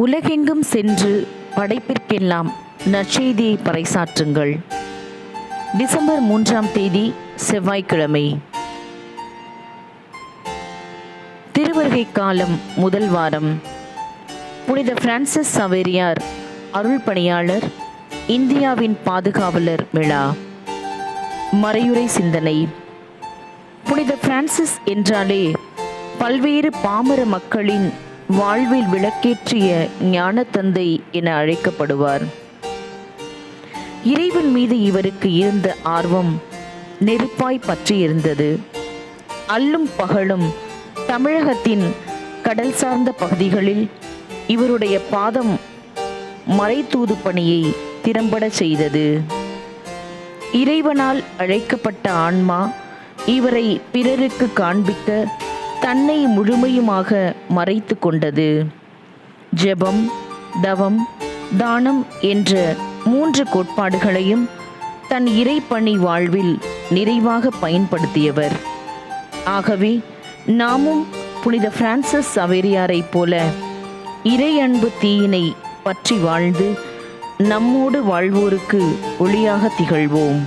உலகெங்கும் சென்று படைப்பிற்கெல்லாம் நற்செய்தியை பறைசாற்றுங்கள். டிசம்பர் மூன்றாம் தேதி செவ்வாய்க்கிழமை. திருவருகை காலம் முதல் வாரம். புனித பிரான்சிஸ் சவேரியார் அருள் பணியாளர் இந்தியாவின் பாதுகாவலர் விழா மறையுறை சிந்தனை. புனித பிரான்சிஸ் என்றாலே பல்வேறு பாமர மக்களின் வாழ்வில் விளக்கேற்றிய ஞானத்தந்தை என அழைக்கப்படுவார். இறைவன் மீது இவருக்கு இருந்த ஆர்வம் நெருப்பாய் பற்றியிருந்தது. அல்லும் பகலும் தமிழகத்தின் கடல் சார்ந்த பகுதிகளில் இவருடைய பாதம் மறைத்தூது பணியை திறம்பட செய்தது. இறைவனால் அழைக்கப்பட்ட ஆன்மா இவரை பிறருக்கு காண்பிக்க தன்னை முழுமையுமாக மறைத்து கொண்டது. ஜெபம் தவம் தானம் என்ற மூன்று கோட்பாடுகளையும் தன் இறைப்பணி வாழ்வில் நிறைவாக பயன்படுத்தியவர். ஆகவே நாமும் புனித பிரான்சிஸ் சவேரியாரைப் போல இறை அன்பு தீயினை பற்றி வாழ்ந்து நம்மோடு வாழ்வோருக்கு ஒளியாக திகழ்வோம்.